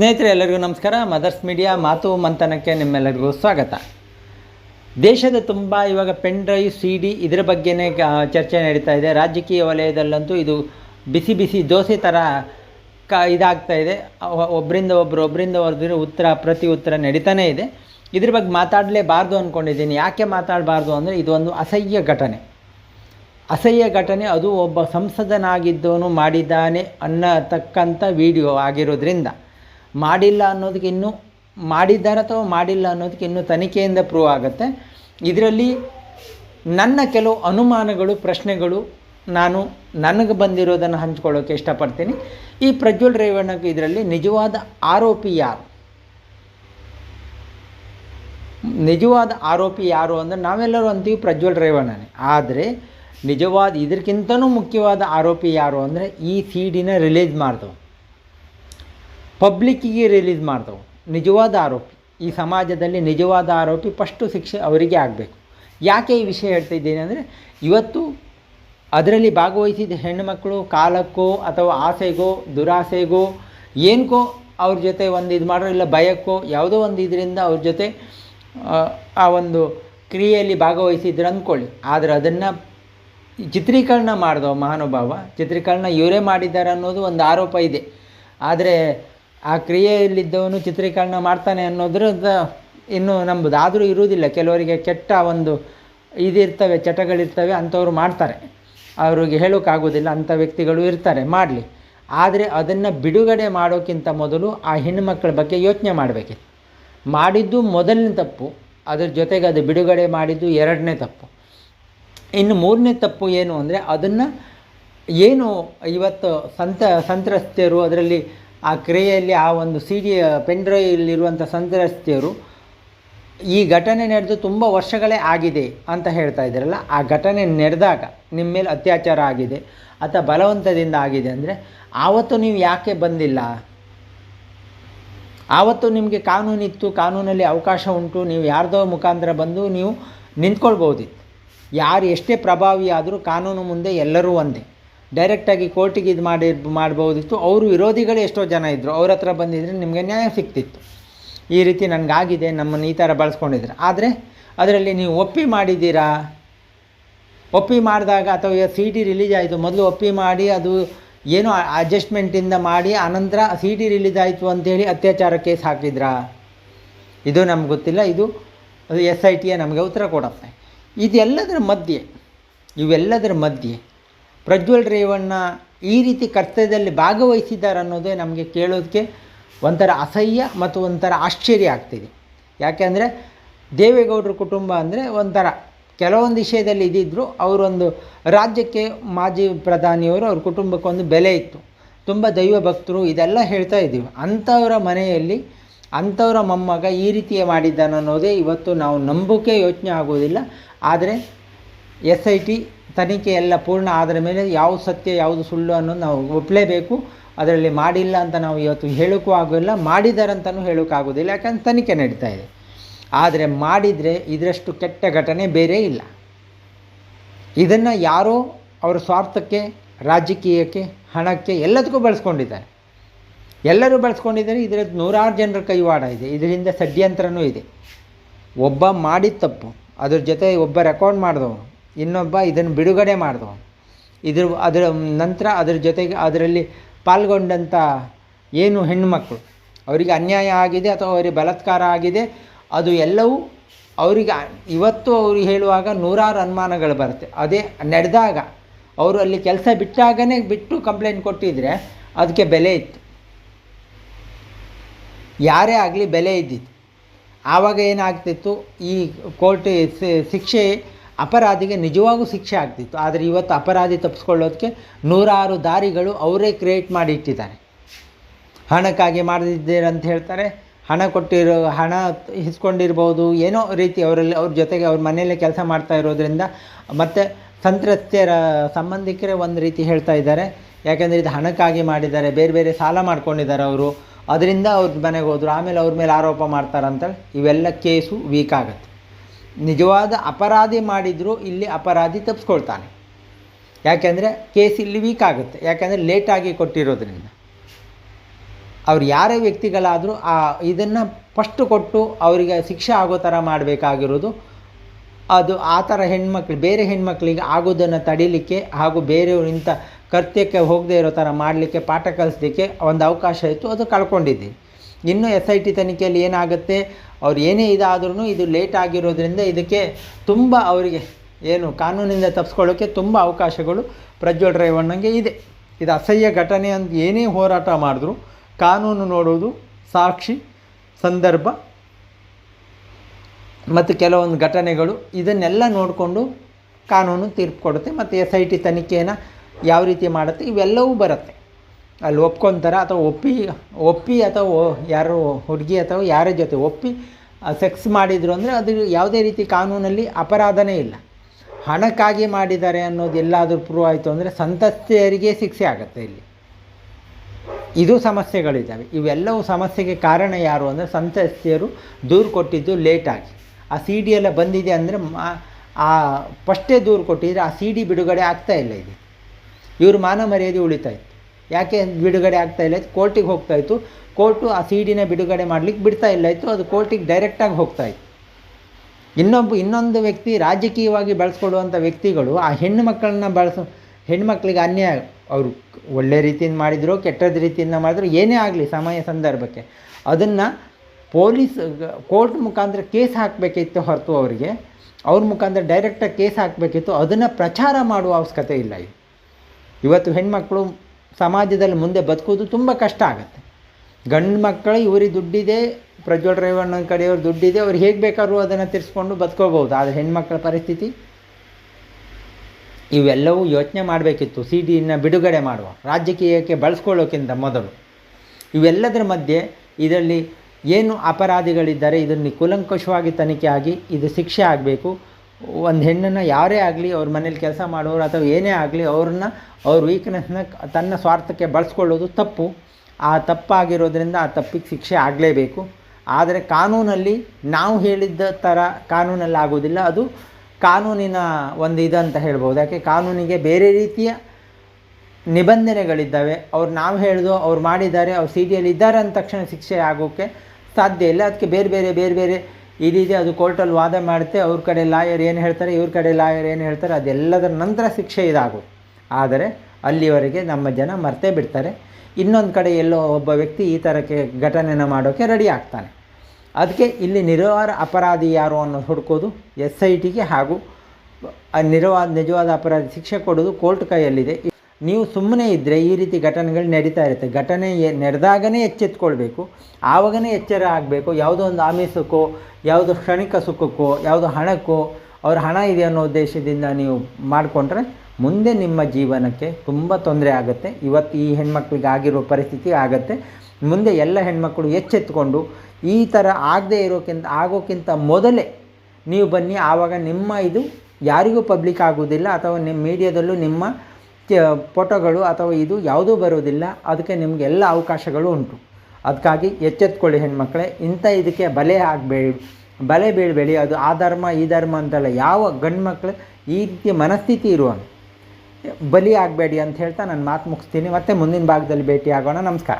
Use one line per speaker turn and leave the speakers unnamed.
ಸ್ನೇಹಿತರೆ, ಎಲ್ಲರಿಗೂ ನಮಸ್ಕಾರ. ಮದರ್ಸ್ ಮೀಡಿಯಾ ಮಾತು ಮಂಥನಕ್ಕೆ ನಿಮ್ಮೆಲ್ಲರಿಗೂ ಸ್ವಾಗತ. ದೇಶದ ತುಂಬ ಇವಾಗ ಪೆನ್ ಡ್ರೈವ್ ಸಿ ಡಿ ಇದರ ಬಗ್ಗೆನೇ ಚರ್ಚೆ ನಡೀತಾ ಇದೆ. ರಾಜಕೀಯ ವಲಯದಲ್ಲಂತೂ ಇದು ಬಿಸಿ ಬಿಸಿ ದೋಸೆ ಥರ ಕ, ಇದಾಗ್ತಾ ಇದೆ. ಒಬ್ಬರಿಂದ ಒಬ್ಬರು ಒಬ್ಬರಿಂದ ಒಬ್ಬರು ಉತ್ತರ, ಪ್ರತಿ ಉತ್ತರ ನಡೀತಾನೇ ಇದೆ. ಇದ್ರ ಬಗ್ಗೆ ಮಾತಾಡಲೇಬಾರ್ದು ಅಂದ್ಕೊಂಡಿದ್ದೀನಿ ಯಾಕೆ ಮಾತಾಡಬಾರ್ದು ಅಂದರೆ ಇದೊಂದು ಅಸಹ್ಯ ಘಟನೆ. ಅಸಹ್ಯ ಘಟನೆ, ಅದು ಒಬ್ಬ ಸಂಸದನಾಗಿದ್ದವನು ಮಾಡಿದ್ದಾನೆ ಅನ್ನತಕ್ಕಂಥ ವಿಡಿಯೋ ಆಗಿರೋದ್ರಿಂದ. ಮಾಡಿಲ್ಲ ಅನ್ನೋದಕ್ಕೆ ಇನ್ನೂ ಮಾಡಿದ್ದಾರೆ ಅಥವಾ ಮಾಡಿಲ್ಲ ಅನ್ನೋದಕ್ಕೆ ಇನ್ನೂ ತನಿಖೆಯಿಂದ ಪ್ರೂವ್ ಆಗುತ್ತೆ. ಇದರಲ್ಲಿ ನನ್ನ ಕೆಲವು ಅನುಮಾನಗಳು, ಪ್ರಶ್ನೆಗಳು ನಾನು ನನಗೆ ಬಂದಿರೋದನ್ನು ಹಂಚ್ಕೊಳ್ಳೋಕೆ ಇಷ್ಟಪಡ್ತೀನಿ. ಈ ಪ್ರಜ್ವಲ್ ರೇವಣ್ಣಗೆ ಇದರಲ್ಲಿ ನಿಜವಾದ ಆರೋಪಿ ಯಾರು? ನಿಜವಾದ ಆರೋಪಿ ಯಾರು ಅಂದರೆ ನಾವೆಲ್ಲರೂ ಅಂತೀವಿ ಪ್ರಜ್ವಲ್ ರೇವಣ್ಣನೇ. ಆದರೆ ನಿಜವಾದ ಇದಕ್ಕಿಂತನೂ ಮುಖ್ಯವಾದ ಆರೋಪಿ ಯಾರು ಅಂದರೆ ಈ ಸೀಡಿನ ರಿಲೀಸ್ ಮಾಡ್ದವು ಪಬ್ಲಿಕ್ಕಿಗೆ ರಿಲೀಸ್ ಮಾಡ್ದವು. ನಿಜವಾದ ಆರೋಪಿ. ಈ ಸಮಾಜದಲ್ಲಿ ನಿಜವಾದ ಆರೋಪಿ ಫಸ್ಟು ಶಿಕ್ಷೆ ಅವರಿಗೆ ಆಗಬೇಕು. ಯಾಕೆ ಈ ವಿಷಯ ಹೇಳ್ತಾ ಇದ್ದೀನಿ ಅಂದರೆ, ಇವತ್ತು ಅದರಲ್ಲಿ ಭಾಗವಹಿಸಿದ ಹೆಣ್ಣುಮಕ್ಕಳು ಕಾಲಕ್ಕೋ ಅಥವಾ ಆಸೆಗೋ, ದುರಾಸೆಗೋ ಏನಕ್ಕೋ ಅವ್ರ ಜೊತೆ ಒಂದು ಇದು ಮಾಡೋ ಇಲ್ಲ ಭಯಕ್ಕೋ, ಯಾವುದೋ ಒಂದು ಇದರಿಂದ ಅವ್ರ ಜೊತೆ, ಆ ಒಂದು ಕ್ರಿಯೆಯಲ್ಲಿ ಭಾಗವಹಿಸಿದ್ರು ಅಂದ್ಕೊಳ್ಳಿ ಆದರೆ ಅದನ್ನು ಚಿತ್ರೀಕರಣ ಮಾಡಿದವ ಮಹಾನುಭಾವ. ಚಿತ್ರೀಕರಣ ಇವರೇ ಮಾಡಿದ್ದಾರೆ ಅನ್ನೋದು ಒಂದು ಆರೋಪ ಇದೆ. ಆದರೆ ಆ ಕ್ರಿಯೆಯಲ್ಲಿದ್ದವನು ಚಿತ್ರೀಕರಣ ಮಾಡ್ತಾನೆ ಅನ್ನೋದ್ರಿಂದ ಇನ್ನು ನಂಬುದು. ಆದರೂ ಇರುವುದಿಲ್ಲ. ಕೆಲವರಿಗೆ ಕೆಟ್ಟ ಒಂದು ಇದಿರ್ತವೆ, ಚಟಗಳಿರ್ತವೆ ಅಂಥವ್ರು ಮಾಡ್ತಾರೆ. ಅವ್ರಿಗೆ ಹೇಳೋಕ್ಕಾಗೋದಿಲ್ಲ ಅಂಥ ವ್ಯಕ್ತಿಗಳು ಇರ್ತಾರೆ, ಮಾಡಲಿ. ಆದರೆ ಅದನ್ನು ಬಿಡುಗಡೆ ಮಾಡೋಕ್ಕಿಂತ ಮೊದಲು ಆ ಹೆಣ್ಣುಮಕ್ಕಳ ಬಗ್ಗೆ ಯೋಚನೆ ಮಾಡಬೇಕಿತ್ತು. ಮಾಡಿದ್ದು ಮೊದಲನೇ ತಪ್ಪು. ಅದ್ರ ಜೊತೆಗೆ ಅದು ಬಿಡುಗಡೆ ಮಾಡಿದ್ದು ಎರಡನೇ ತಪ್ಪು. ಇನ್ನು ಮೂರನೇ ತಪ್ಪು ಏನು ಅಂದರೆ ಅದನ್ನು ಏನು ಇವತ್ತು ಸಂತ ಸಂತ್ರಸ್ತೆಯರು ಅದರಲ್ಲಿ ಆ ಕ್ರಿಯೆಯಲ್ಲಿ ಆ ಒಂದು ಸಿ ಡಿ ಪೆನ್ಡ್ರೈವಲ್ಲಿರುವಂಥ ಸಂತ್ರಸ್ತೆಯರು, ಈ ಘಟನೆ ನಡೆದು ತುಂಬ ವರ್ಷಗಳೇ ಆಗಿದೆ ಅಂತ ಹೇಳ್ತಾ ಇದ್ದಾರಲ್ಲ, ಆ ಘಟನೆ ನಡೆದಾಗ ನಿಮ್ಮ ಮೇಲೆ ಅತ್ಯಾಚಾರ ಆಗಿದೆ ಅಥವಾ ಬಲವಂತದಿಂದ ಆಗಿದೆ ಅಂದರೆ ಆವತ್ತು ನೀವು ಯಾಕೆ ಬಂದಿಲ್ಲ? ಆವತ್ತು ನಿಮಗೆ ಕಾನೂನಿತ್ತು, ಕಾನೂನಲ್ಲಿ ಅವಕಾಶ ಉಂಟು, ನೀವು ಯಾರ್ದೋ ಮುಖಾಂತರ ಬಂದು ನೀವು ನಿಂತ್ಕೊಳ್ಬೋದಿತ್ತು. ಯಾರು ಎಷ್ಟೇ ಪ್ರಭಾವಿ ಆದರೂ ಕಾನೂನು ಮುಂದೆ ಎಲ್ಲರೂ ಒಂದೇ. ಡೈರೆಕ್ಟಾಗಿ ಕೋರ್ಟಿಗೆ ಇದು ಮಾಡಿ, ಮಾಡ್ಬೋದಿತ್ತು. ಅವರು ವಿರೋಧಿಗಳು ಎಷ್ಟೋ ಜನ ಇದ್ದರು ಅವ್ರ ಹತ್ರ ಬಂದಿದ್ದರೆ ನಿಮಗೆ ನ್ಯಾಯ ಸಿಗ್ತಿತ್ತು ಈ ರೀತಿ ನನಗಾಗಿದೆ, ನಮ್ಮನ್ನು ಈ ಥರ ಬಳಸ್ಕೊಂಡಿದ್ರು. ಆದರೆ ಅದರಲ್ಲಿ ನೀವು ಒಪ್ಪಿ ಮಾಡಿದ್ದೀರಾ? ಒಪ್ಪಿ ಮಾಡಿದಾಗ ಅಥವಾ ಸಿ ಡಿ ರಿಲೀಸ್ ಆಯಿತು, ಮೊದಲು ಒಪ್ಪಿ ಮಾಡಿ, ಅದು ಏನೋ ಅಡ್ಜಸ್ಟ್ಮೆಂಟಿಂದ ಮಾಡಿ, ಆನಂತರ ಸಿ ಡಿ ರಿಲೀಸ್ ಆಯಿತು ಅಂತೇಳಿ ಅತ್ಯಾಚಾರ ಕೇಸ್ ಹಾಕಿದ್ರಾ? ಇದು ನಮ್ಗೆ ಗೊತ್ತಿಲ್ಲ. ಇದು ಎಸ್ ಐ ಟಿಯ ನಮಗೆ ಉತ್ತರ ಕೊಡುತ್ತೆ. ಇದೆಲ್ಲದರ ಮಧ್ಯೆ, ಇವೆಲ್ಲದರ ಮಧ್ಯೆ ಪ್ರಜ್ವಲ್ ರೇವಣ್ಣ ಈ ರೀತಿ ಕರ್ತವ್ಯದಲ್ಲಿ ಭಾಗವಹಿಸಿದ್ದಾರೆ ಅನ್ನೋದೇ ನಮಗೆ ಕೇಳೋದಕ್ಕೆ ಒಂಥರ ಅಸಹ್ಯ ಮತ್ತು ಒಂಥರ ಆಶ್ಚರ್ಯ ಆಗ್ತಿದೆ. ಯಾಕೆಂದರೆ ದೇವೇಗೌಡರ ಕುಟುಂಬ ಅಂದರೆ ಒಂಥರ ಕೆಲವೊಂದು ವಿಷಯದಲ್ಲಿ ಇದ್ದಿದ್ದರು ಅವರೊಂದು ರಾಜ್ಯಕ್ಕೆ ಮಾಜಿ ಪ್ರಧಾನಿಯವರು ಅವ್ರ ಕುಟುಂಬಕ್ಕೊಂದು ಬೆಲೆ ಇತ್ತು. ತುಂಬ ದೈವ ಭಕ್ತರು ಇದೆಲ್ಲ ಹೇಳ್ತಾ ಇದ್ದೀವಿ. ಅಂಥವರ ಮನೆಯಲ್ಲಿ ಅಂಥವರ ಮೊಮ್ಮಗ ಈ ರೀತಿಯೇ ಮಾಡಿದ್ದಾನೆ ಅನ್ನೋದೇ ಇವತ್ತು ನಾವು ನಂಬೋಕೆ ಯೋಚನೆ ಆಗೋದಿಲ್ಲ. ಆದರೆ ಎಸ್ ಐ ಟಿ ತನಿಖೆ ಎಲ್ಲ ಪೂರ್ಣ ಆದ ಮೇಲೆ ಯಾವುದು ಸತ್ಯ, ಯಾವುದು ಸುಳ್ಳು ಅನ್ನೋದು ನಾವು ಒಪ್ಪಲೇಬೇಕು ಅದರಲ್ಲಿ ಮಾಡಿಲ್ಲ ಅಂತ ನಾವು ಇವತ್ತು ಹೇಳೋಕ್ಕೂ ಆಗೋಲ್ಲ. ಅಂತಲೂ ಹೇಳೋಕ್ಕಾಗೋದಿಲ್ಲ ಯಾಕಂದ್ರೆ ತನಿಖೆ ನಡೀತಾ ಇದೆ. ಆದರೆ ಮಾಡಿದರೆ ಇದರಷ್ಟು ಕೆಟ್ಟ ಘಟನೆ ಬೇರೆ ಇಲ್ಲ. ಇದನ್ನು ಯಾರೋ ಅವರ ಸ್ವಾರ್ಥಕ್ಕೆ, ರಾಜಕೀಯಕ್ಕೆ, ಹಣಕ್ಕೆ ಎಲ್ಲದಕ್ಕೂ ಬಳಸ್ಕೊಂಡಿದ್ದಾರೆ. ಎಲ್ಲರೂ ಬಳಸ್ಕೊಂಡಿದ್ದಾರೆ. ಇದರದ್ದು ನೂರಾರು ಜನರ ಕೈವಾಡ ಇದೆ. ಇದರಿಂದ ಷಡ್ಯಂತ್ರನೂ ಇದೆ. ಒಬ್ಬ ಮಾಡಿದ ತಪ್ಪು. ಅದ್ರ ಜೊತೆ ಒಬ್ಬ ರೆಕಾರ್ಡ್ ಮಾಡಿದವನು. ಇನ್ನೊಬ್ಬ ಇದನ್ನು ಬಿಡುಗಡೆ ಮಾಡಿದವ ಇದ್ರ, ಅದರ ನಂತರ ಅದರ ಜೊತೆಗೆ ಅದರಲ್ಲಿ ಪಾಲ್ಗೊಂಡಂಥ ಏನು ಹೆಣ್ಣುಮಕ್ಕಳು ಅವರಿಗೆ ಅನ್ಯಾಯ ಆಗಿದೆ ಅಥವಾ ಅವರಿಗೆ ಬಲತ್ಕಾರ ಆಗಿದೆ, ಅದು ಎಲ್ಲವೂ ಅವರಿಗೆ, ಇವತ್ತು ಅವರು ಹೇಳುವಾಗ ನೂರಾರು ಅನುಮಾನಗಳು ಬರುತ್ತೆ. ಅದೇ ನಡೆದಾಗ ಅವರು ಅಲ್ಲಿ ಕೆಲಸ ಬಿಟ್ಟಾಗನೇ ಬಿಟ್ಟು ಕಂಪ್ಲೇಂಟ್ ಕೊಟ್ಟಿದ್ರೆ ಅದಕ್ಕೆ ಬೆಲೆ ಇತ್ತು. ಯಾರೇ ಆಗಲಿ ಬೆಲೆ ಇದ್ದಿತ್ತು. ಆವಾಗ ಏನಾಗ್ತಿತ್ತು? ಈ ಕೋರ್ಟ್ ಶಿಕ್ಷೆ ಅಪರಾಧಿಗೆ ನಿಜವಾಗೂ ಶಿಕ್ಷೆ ಆಗ್ತಿತ್ತು. ಆದರೆ ಇವತ್ತು ಅಪರಾಧಿ ತಪ್ಪಿಸ್ಕೊಳ್ಳೋದಕ್ಕೆ ನೂರಾರು ದಾರಿಗಳು ಅವರೇ ಕ್ರಿಯೇಟ್ ಮಾಡಿ ಇಟ್ಟಿದ್ದಾರೆ. ಹಣಕ್ಕಾಗಿ ಮಾಡದಿದ್ದೀರಂತ ಹೇಳ್ತಾರೆ. ಹಣ ಕೊಟ್ಟಿರೋ, ಹಣ ಇಸ್ಕೊಂಡಿರ್ಬೋದು ಏನೋ ರೀತಿ ಅವರಲ್ಲಿ, ಅವ್ರ ಜೊತೆಗೆ ಅವ್ರ ಮನೆಯಲ್ಲೇ ಕೆಲಸ ಮಾಡ್ತಾ ಇರೋದ್ರಿಂದ ಮತ್ತು ಸಂತ್ರಸ್ತೆಯರ ಸಂಬಂಧಿಕರೇ ಒಂದು ರೀತಿ ಹೇಳ್ತಾ ಇದ್ದಾರೆ. ಯಾಕೆಂದರೆ ಇದು ಹಣಕ್ಕಾಗಿ ಮಾಡಿದ್ದಾರೆ, ಬೇರೆ ಬೇರೆ ಸಾಲ ಮಾಡ್ಕೊಂಡಿದ್ದಾರೆ ಅವರು. ಅದರಿಂದ ಅವ್ರ ಮನೆಗೆ ಹೋದರು, ಆಮೇಲೆ ಅವ್ರ ಮೇಲೆ ಆರೋಪ ಮಾಡ್ತಾರಂತೇಳಿ ಇವೆಲ್ಲ ಕೇಸು ವೀಕ್ ಆಗುತ್ತೆ. ನಿಜವಾದ ಅಪರಾಧಿ ಮಾಡಿದರೂ ಇಲ್ಲಿ ಅಪರಾಧಿ ತಪ್ಪಿಸ್ಕೊಳ್ತಾನೆ ಯಾಕೆಂದರೆ ಕೇಸ್ ಇಲ್ಲಿ ವೀಕ್ ಆಗುತ್ತೆ. ಯಾಕೆಂದರೆ ಲೇಟಾಗಿ ಕೊಟ್ಟಿರೋದ್ರಿಂದ. ಅವ್ರು ಯಾರೇ ವ್ಯಕ್ತಿಗಳಾದರೂ ಆ ಇದನ್ನು ಫಸ್ಟ್ ಕೊಟ್ಟು ಅವರಿಗೆ ಶಿಕ್ಷೆ ಆಗೋ ಥರ ಮಾಡಬೇಕಾಗಿರೋದು. ಅದು ಆ ಥರ ಹೆಣ್ಮಕ್ಳು, ಬೇರೆ ಹೆಣ್ಮಕ್ಳಿಗೆ ಆಗೋದನ್ನು ತಡಿಲಿಕ್ಕೆ ಹಾಗೂ ಬೇರೆಯವರು ಇಂಥ ಕೃತ್ಯಕ್ಕೆ ಹೋಗದೇ ಇರೋ ಥರ ಮಾಡಲಿಕ್ಕೆ, ಪಾಠ ಕಲಿಸ್ಲಿಕ್ಕೆ ಒಂದು ಅವಕಾಶ ಇತ್ತು, ಅದು ಕಳ್ಕೊಂಡಿದ್ದೀವಿ ಇನ್ನು ಎಸ್ ಐ ಟಿ ತನಿಖೆಯಲ್ಲಿ ಏನಾಗುತ್ತೆ? ಅವ್ರು ಏನೇ ಇದಾದ್ರೂ ಇದು ಲೇಟ್ ಆಗಿರೋದ್ರಿಂದ ಇದಕ್ಕೆ ತುಂಬ ಅವರಿಗೆ ಏನು ಕಾನೂನಿಂದ ತಪ್ಪಿಸ್ಕೊಳ್ಳೋಕ್ಕೆ ತುಂಬ ಅವಕಾಶಗಳು ಪ್ರಜ್ವಲ್ ರೇವಣ್ಣಂಗೆ ಇದೆ. ಇದು ಅಸಹ್ಯ ಘಟನೆ ಅಂತ ಏನೇ ಹೋರಾಟ ಮಾಡಿದ್ರು ಕಾನೂನು ನೋಡೋದು ಸಾಕ್ಷಿ, ಸಂದರ್ಭ ಮತ್ತು ಕೆಲವೊಂದು ಘಟನೆಗಳು ಇದನ್ನೆಲ್ಲ ನೋಡಿಕೊಂಡು ಕಾನೂನು ತೀರ್ಪು ಕೊಡುತ್ತೆ ಮತ್ತು ಎಸ್ ಐ ಟಿ ತನಿಖೆಯನ್ನು ಯಾವ ರೀತಿ ಮಾಡುತ್ತೆ ಇವೆಲ್ಲವೂ ಬರುತ್ತೆ. ಅಲ್ಲಿ ಒಪ್ಕೊತಾರೆ ಅಥವಾ ಒಪ್ಪಿ ಒಪ್ಪಿ ಅಥವಾ ಯಾರು ಹುಡುಗಿ ಅಥವಾ ಯಾರ ಜೊತೆ ಒಪ್ಪಿ ಸೆಕ್ಸ್ ಮಾಡಿದರು ಅಂದರೆ ಅದು ಯಾವುದೇ ರೀತಿ ಕಾನೂನಲ್ಲಿ ಅಪರಾಧನೇ ಇಲ್ಲ. ಹಣಕ್ಕಾಗಿ ಮಾಡಿದ್ದಾರೆ ಅನ್ನೋದು ಎಲ್ಲಾದರೂ ಪ್ರೂವ್ ಆಯಿತು ಅಂದರೆ ಸಂತಸ್ತೆಯರಿಗೆ ಶಿಕ್ಷೆ ಆಗುತ್ತೆ ಇಲ್ಲಿ. ಇದು ಸಮಸ್ಯೆಗಳಿದ್ದಾವೆ. ಇವೆಲ್ಲವೂ ಸಮಸ್ಯೆಗೆ ಕಾರಣ ಯಾರು ಅಂದರೆ ಸಂತಸ್ತಿಯರು ದೂರು ಕೊಟ್ಟಿದ್ದು ಲೇಟಾಗಿ ಆ ಸಿ ಡಿ ಎಲ್ಲ ಬಂದಿದೆ ಅಂದರೆ ಆ ಫಸ್ಟೇ ದೂರು ಕೊಟ್ಟಿದ್ರೆ ಆ ಸಿ ಡಿ ಬಿಡುಗಡೆ ಆಗ್ತಾ ಇಲ್ಲ ಇದು ಇವರು ಮಾನ ಮರ್ಯಾದೆ ಉಳಿತಾ ಇತ್ತು ಯಾಕೆ ಬಿಡುಗಡೆ ಆಗ್ತಾ ಇಲ್ಲ ಕೋರ್ಟಿಗೆ ಹೋಗ್ತಾ ಇತ್ತು. ಕೋರ್ಟು ಆ ಸಿ ಡಿನ ಬಿಡುಗಡೆ ಮಾಡಲಿಕ್ಕೆ ಬಿಡ್ತಾ ಇಲ್ಲ ಇತ್ತು ಅದು ಕೋರ್ಟಿಗೆ ಡೈರೆಕ್ಟಾಗಿ ಹೋಗ್ತಾ ಇತ್ತು. ಇನ್ನೊಬ್ಬ, ಇನ್ನೊಂದು ವ್ಯಕ್ತಿ ರಾಜಕೀಯವಾಗಿ ಬಳಸ್ಕೊಡುವಂಥ ವ್ಯಕ್ತಿಗಳು ಆ ಹೆಣ್ಣು ಮಕ್ಕಳನ್ನ ಬಳಸೋ ಹೆಣ್ಮಕ್ಳಿಗೆ ಅನ್ಯಾಯ. ಅವರು ಒಳ್ಳೆ ರೀತಿಯಿಂದ ಮಾಡಿದ್ರು, ಕೆಟ್ಟದ ರೀತಿಯಿಂದ ಮಾಡಿದ್ರು, ಏನೇ ಆಗಲಿ ಸಮಯ ಸಂದರ್ಭಕ್ಕೆ. ಅದನ್ನು ಪೊಲೀಸ್, ಕೋರ್ಟ್ ಮುಖಾಂತರ ಕೇಸ್ ಹಾಕಬೇಕಿತ್ತು ಹೊರತು ಅವರಿಗೆ. ಅವ್ರ ಮುಖಾಂತರ ಡೈರೆಕ್ಟಾಗಿ ಕೇಸ್ ಹಾಕಬೇಕಿತ್ತು. ಅದನ್ನು ಪ್ರಚಾರ ಮಾಡುವ ಅವಶ್ಯಕತೆ ಇಲ್ಲ ಇವತ್ತು ಹೆಣ್ಮಕ್ಳು ಸಮಾಜದಲ್ಲಿ ಮುಂದೆ ಬದುಕೋದು ತುಂಬ ಕಷ್ಟ ಆಗುತ್ತೆ. ಗಂಡು ಮಕ್ಕಳು ಇವರಿಗೆ ದುಡ್ಡಿದೆ, ಪ್ರಜ್ವಲ್ ರೇವಣ್ಣ ಕಡೆಯವ್ರು ದುಡ್ಡಿದೆ ಅವ್ರು ಹೇಗೆ ಬೇಕಾದ್ರೂ ಅದನ್ನು ತಿರ್ಸ್ಕೊಂಡು ಬದುಕೋಬೋದು ಆದರೆ ಹೆಣ್ಮಕ್ಳ ಪರಿಸ್ಥಿತಿ? ಇವೆಲ್ಲವೂ ಯೋಚನೆ ಮಾಡಬೇಕಿತ್ತು ಸಿ ಡಿನ ಬಿಡುಗಡೆ ಮಾಡುವ, ರಾಜಕೀಯಕ್ಕೆ ಬಳಸ್ಕೊಳ್ಳೋಕ್ಕಿಂತ ಮೊದಲು. ಇವೆಲ್ಲದರ ಮಧ್ಯೆ ಇದರಲ್ಲಿ ಏನು ಅಪರಾಧಿಗಳಿದ್ದಾರೆ ಇದನ್ನು ಕೂಲಂಕಷವಾಗಿ ತನಿಖೆ ಆಗಿ ಇದು ಶಿಕ್ಷೆ ಆಗಬೇಕು. ಒಂದು ಹೆಣ್ಣನ್ನು ಯಾರೇ ಆಗಲಿ ಅವ್ರ ಮನೇಲಿ ಕೆಲಸ ಮಾಡೋರು ಅಥವಾ ಏನೇ ಆಗಲಿ ಅವ್ರನ್ನ, ಅವ್ರ ವೀಕ್ನೆಸ್ನ ತನ್ನ ಸ್ವಾರ್ಥಕ್ಕೆ ಬಳಸ್ಕೊಳ್ಳೋದು ತಪ್ಪು. ಆ ತಪ್ಪಾಗಿರೋದ್ರಿಂದ ಆ ತಪ್ಪಿಗೆ ಶಿಕ್ಷೆ ಆಗಲೇಬೇಕು. ಆದರೆ ಕಾನೂನಲ್ಲಿ ನಾವು ಹೇಳಿದ್ದ ಥರ ಕಾನೂನಲ್ಲಿ ಆಗೋದಿಲ್ಲ ಅದು ಕಾನೂನಿನ ಒಂದು ಇದಂತ ಹೇಳ್ಬೋದು. ಯಾಕೆ ಕಾನೂನಿಗೆ ಬೇರೆ ರೀತಿಯ ನಿಬಂಧನೆಗಳಿದ್ದಾವೆ. ಅವ್ರು ನಾವು ಹೇಳಿದೋ ಅವ್ರು ಮಾಡಿದ್ದಾರೆ, ಅವ್ರು ಸಿ ಡಿಯಲ್ಲಿ ಇದ್ದಾರೆ ಅಂದ ತಕ್ಷಣ ಶಿಕ್ಷೆ ಆಗೋಕ್ಕೆ ಸಾಧ್ಯ ಇಲ್ಲ. ಅದಕ್ಕೆ ಬೇರೆ ಬೇರೆ ಬೇರೆ ಬೇರೆ ಇದಿದೆ ಅದು ಕೋರ್ಟಲ್ಲಿ ವಾದ ಮಾಡುತ್ತೆ, ಅವ್ರ ಕಡೆ ಲಾಯರ್ ಏನು ಹೇಳ್ತಾರೆ, ಇವ್ರ ಕಡೆ ಲಾಯರ್ ಏನು ಹೇಳ್ತಾರೆ, ಅದೆಲ್ಲದರ ನಂತರ ಶಿಕ್ಷೆ ಇದಾಗುತ್ತೆ ಆದರೆ ಅಲ್ಲಿವರೆಗೆ ನಮ್ಮ ಜನ ಮರ್ತೇ ಬಿಡ್ತಾರೆ. ಇನ್ನೊಂದು ಕಡೆ ಎಲ್ಲೋ ಒಬ್ಬ ವ್ಯಕ್ತಿ ಈ ಥರಕ್ಕೆ ಘಟನೆನ ಮಾಡೋಕ್ಕೆ ರೆಡಿ ಆಗ್ತಾನೆ. ಅದಕ್ಕೆ ಇಲ್ಲಿ ನಿರವಾರ ಅಪರಾಧಿ ಯಾರು ಅನ್ನೋದು ಹುಡ್ಕೋದು ಎಸ್ ಐ ಟಿಗೆ ಹಾಗೂ ನಿರವಾದ ನಿಜವಾದ ಅಪರಾಧಿ ಶಿಕ್ಷೆ ಕೊಡೋದು ಕೋರ್ಟ್ ಕೈಯಲ್ಲಿದೆ. ನೀವು ಸುಮ್ಮನೆ ಇದ್ದರೆ ಈ ರೀತಿ ಘಟನೆಗಳು ನಡೀತಾ ಇರುತ್ತೆ. ಘಟನೆ ನಡೆದಾಗನೇ ಎಚ್ಚೆತ್ಕೊಳ್ಬೇಕು. ಆವಾಗನೇ ಎಚ್ಚರ ಆಗಬೇಕು. ಯಾವುದೋ ಒಂದು ಆಮಿಷಕ್ಕೋ ಯಾವುದೋ ಕ್ಷಣಿಕ ಸುಖಕ್ಕೋ, ಯಾವುದೋ ಹಣಕ್ಕೋ, ಅವ್ರ ಹಣ ಇದೆ ಅನ್ನೋ ಉದ್ದೇಶದಿಂದ ನೀವು ಮಾಡಿಕೊಂಡ್ರೆ ಮುಂದೆ ನಿಮ್ಮ ಜೀವನಕ್ಕೆ ತುಂಬ ತೊಂದರೆ ಆಗುತ್ತೆ. ಇವತ್ತು ಈ ಹೆಣ್ಮಕ್ಳಿಗೆ ಆಗಿರೋ ಪರಿಸ್ಥಿತಿ ಆಗುತ್ತೆ. ಮುಂದೆ ಎಲ್ಲ ಹೆಣ್ಮಕ್ಳು ಎಚ್ಚೆತ್ಕೊಂಡು ಈ ಥರ ಆಗದೇ ಇರೋಕ್ಕಿಂತ ಆಗೋಕ್ಕಿಂತ ಮೊದಲೇ ನೀವು ಬನ್ನಿ. ಆವಾಗ ನಿಮ್ಮ ಇದು ಯಾರಿಗೂ ಪಬ್ಲಿಕ್ ಆಗೋದಿಲ್ಲ ಅಥವಾ ನಿಮ್ಮ ಮೀಡಿಯಾದಲ್ಲೂ ನಿಮ್ಮ ಫೋಟೋಗಳು ಅಥವಾ ಇದು ಯಾವುದೂ ಬರೋದಿಲ್ಲ ಅದಕ್ಕೆ ನಿಮಗೆ ಎಲ್ಲ ಅವಕಾಶಗಳು ಉಂಟು. ಅದಕ್ಕಾಗಿ ಎಚ್ಚೆತ್ಕೊಳ್ಳಿ ಹೆಣ್ಮಕ್ಳೇ. ಇಂಥ ಇದಕ್ಕೆ ಬಲೆ ಆಗಬೇಡಿ. ಬಲೆ ಬೀಳಬೇಡಿ. ಅದು ಆ ಧರ್ಮ, ಈ ಧರ್ಮ ಅಂತಲ್ಲ. ಯಾವ ಗಂಡು ಮಕ್ಕಳು ಈ ರೀತಿ ಮನಸ್ಥಿತಿ ಇರುವ ಬಲಿ ಆಗಬೇಡಿ ಅಂತ ಹೇಳ್ತಾ ನಾನು ಮಾತು ಮುಗಿಸ್ತೀನಿ. ಮತ್ತೆ ಮುಂದಿನ ಭಾಗದಲ್ಲಿ ಭೇಟಿ ಆಗೋಣ ನಮಸ್ಕಾರ.